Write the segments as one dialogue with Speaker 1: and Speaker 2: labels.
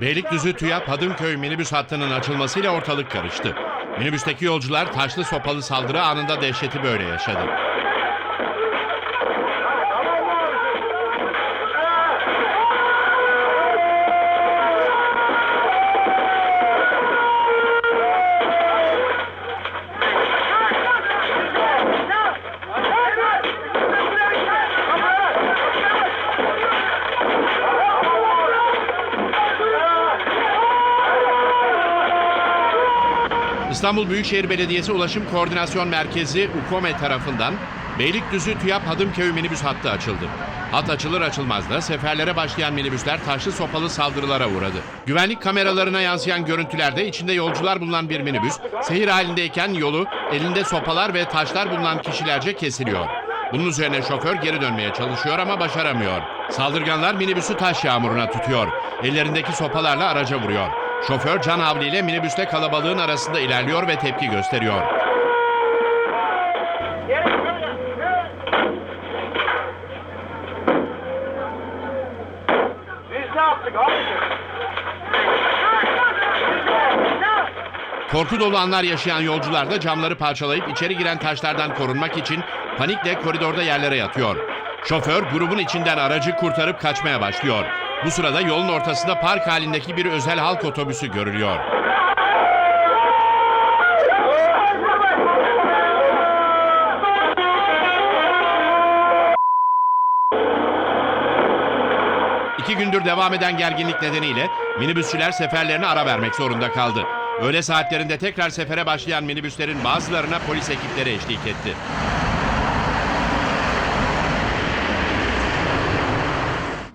Speaker 1: Beylikdüzü TÜYAP Hadımköy minibüs hattının açılmasıyla ortalık karıştı. Minibüsteki yolcular taşlı sopalı saldırı anında dehşeti böyle yaşadı. İstanbul Büyükşehir Belediyesi Ulaşım Koordinasyon Merkezi UKOME tarafından Beylikdüzü TÜYAP Hadımköy minibüs hattı açıldı. Hat açılır açılmaz da seferlere başlayan minibüsler taşlı sopalı saldırılara uğradı. Güvenlik kameralarına yansıyan görüntülerde içinde yolcular bulunan bir minibüs seyir halindeyken yolu elinde sopalar ve taşlar bulunan kişilerce kesiliyor. Bunun üzerine şoför geri dönmeye çalışıyor ama başaramıyor. Saldırganlar minibüsü taş yağmuruna tutuyor. Ellerindeki sopalarla araca vuruyor. Şoför can havliyle minibüste kalabalığın arasında ilerliyor ve tepki gösteriyor. Korku dolu anlar yaşayan yolcular da camları parçalayıp içeri giren taşlardan korunmak için panikle koridorda yerlere yatıyor. Şoför grubun içinden aracı kurtarıp kaçmaya başlıyor. Bu sırada yolun ortasında park halindeki bir özel halk otobüsü görülüyor. İki gündür devam eden gerginlik nedeniyle minibüsçüler seferlerine ara vermek zorunda kaldı. Öğle saatlerinde tekrar sefere başlayan minibüslerin bazılarına polis ekipleri eşlik etti.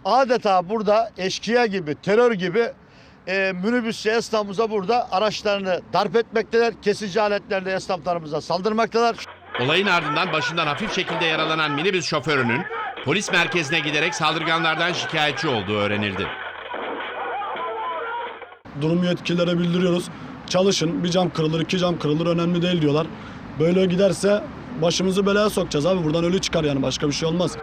Speaker 2: Adeta burada eşkıya gibi, terör gibi e, minibüsçü esnafımıza burada araçlarını darp etmekteler. Kesici aletlerle esnaflarımıza saldırmaktalar.
Speaker 1: Olayın ardından başından hafif şekilde yaralanan minibüs şoförünün polis merkezine giderek saldırganlardan şikayetçi olduğu öğrenildi.
Speaker 3: durum yetkililere bildiriyoruz. Çalışın bir cam kırılır iki cam kırılır önemli değil diyorlar. Böyle giderse başımızı belaya sokacağız abi buradan ölü çıkar yani başka bir şey olmaz.